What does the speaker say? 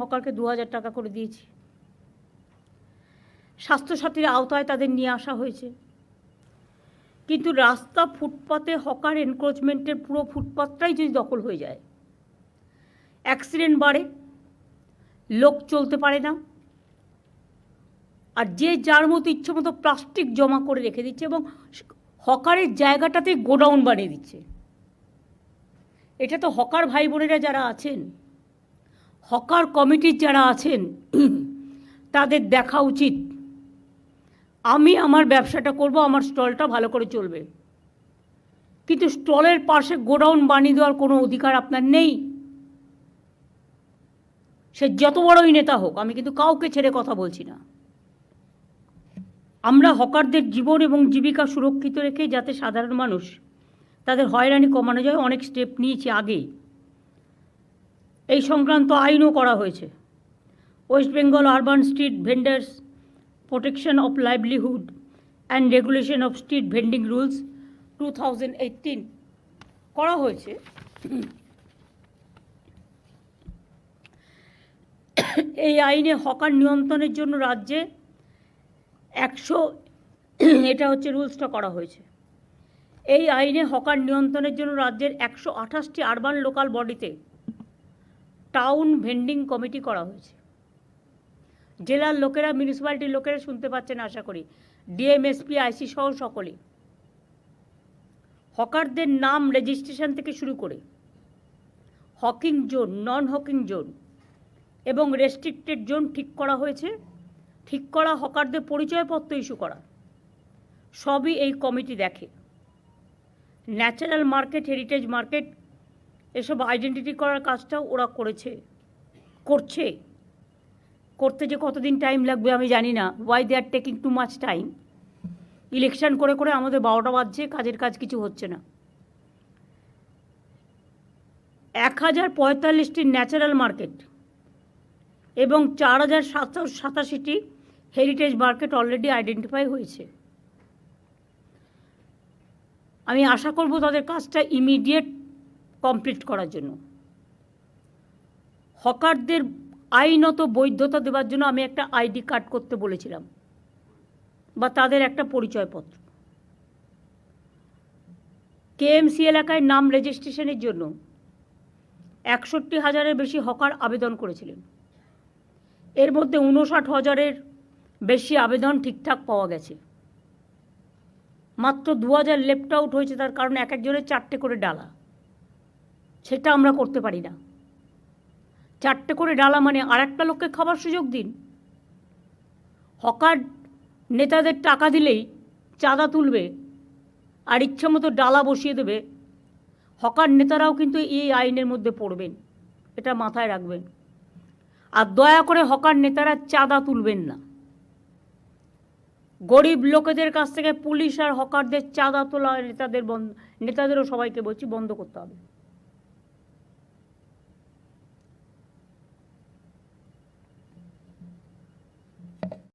হকারকে দু হাজার টাকা করে দিয়েছি। স্বাস্থ্যসাথীর আওতায় তাদের নিয়ে আসা হয়েছে। কিন্তু রাস্তা ফুটপাতে হকার এনক্রোচমেন্টের পুরো ফুটপাতটাই যদি দখল হয়ে যায়, অ্যাক্সিডেন্ট বাড়ে, লোক চলতে পারে না, আর যে যার মতো ইচ্ছে মতো প্লাস্টিক জমা করে রেখে দিচ্ছে এবং হকারের জায়গাটাতে গোডাউন বানিয়ে দিচ্ছে। এটা তো হকার ভাই বোনেরা যারা আছেন হকার কমিটির যারা আছেন, তাদের দেখা উচিত। আমি আমার ব্যবসাটা করব, আমার স্টলটা ভালো করে চলবে। কিন্তু স্টলের পাশে গোডাউন বানিয়ে দেওয়ার কোনো অধিকার আপনার নেই। সে যত বড়ই নেতা হোক, আমি কিন্তু কাউকে ছেড়ে কথা বলছি না। আমরা হকারদের জীবন এবং জীবিকা সুরক্ষিত রেখে যাতে সাধারণ মানুষ তাদের হয়রানি কমানো যায়, অনেক স্টেপ নিয়েছি আগেই এই সংক্রান্ত আইনও করা হয়েছে। West Bengal urban street vendors, protection of livelihood and regulation of street vending rules two করা হয়েছে। এই আইনে হকার নিয়ন্ত্রণের জন্য রাজ্যে একশো, এটা হচ্ছে রুলসটা করা হয়েছে। এই আইনে হকার নিয়ন্ত্রণের জন্য রাজ্যের একশো আঠাশটি আরবান লোকাল বডিতে টাউন ভেন্ডিং কমিটি করা হয়েছে। জেলার লোকেরা মিউনিসিপ্যালিটির লোকেরা শুনতে পাচ্ছেন, আশা করি। ডিএমএসপি আইসি সহ সকলে হকারদের নাম রেজিস্ট্রেশন থেকে শুরু করে hawking zone non hawking zone এবং রেস্ট্রিক্টেড জোন ঠিক করা হয়েছে। ঠিক করা হকারদের পরিচয়পত্র ইস্যু করা। সবই এই কমিটি দেখে। ন্যাচারাল মার্কেট হেরিটেজ মার্কেট এসব আইডেন্টিটি করার কাজটাও ওরা করেছে, করছে। করতে যে কতদিন টাইম লাগবে আমি জানি না। Why they are taking too much time election করে করে আমাদের বারোটা বাজছে, কাজের কাজ কিছু হচ্ছে না। এক হাজার পঁয়তাল্লিশটি ন্যাচারাল মার্কেট এবং চার হাজার সাতশো সাতাশিটি হেরিটেজ মার্কেট অলরেডি আইডেন্টিফাই হয়েছে। আমি আশা করব তাদের কাজটা ইমিডিয়েট কমপ্লিট করার জন্য। হকারদের আইনত বৈধতা দেওয়ার জন্য আমি একটা আইডি কার্ড করতে বলেছিলাম বা তাদের একটা পরিচয়পত্র। কেএমসি এলাকায় নাম রেজিস্ট্রেশনের জন্য একষট্টি হাজারের বেশি হকার আবেদন করেছিলেন। এর মধ্যে উনষাট হাজারের বেশি আবেদন ঠিকঠাক পাওয়া গেছে। মাত্র দু হাজার লেফট আউট হয়েছে তার কারণ এক একজনের চারটে করে ডালা। সেটা আমরা করতে পারি না। চারটে করে ডালা মানে আর একটা লোককে খাবার সুযোগ দিন। হকার নেতাদের টাকা দিলেই চাঁদা তুলবে আর ইচ্ছা মতো ডালা বসিয়ে দেবে। হকার নেতারাও কিন্তু এই আইনের মধ্যে পড়বেন, এটা মাথায় রাখবেন। আর দয়া করে হকার নেতারা চাঁদা তুলবেন না। গরিব লোকেদের কাছ থেকে পুলিশ আর হকারদের চাঁদা তোলা নেতাদের বন্ধ নেতাদেরও সবাইকে বলছি বন্ধ করতে হবে।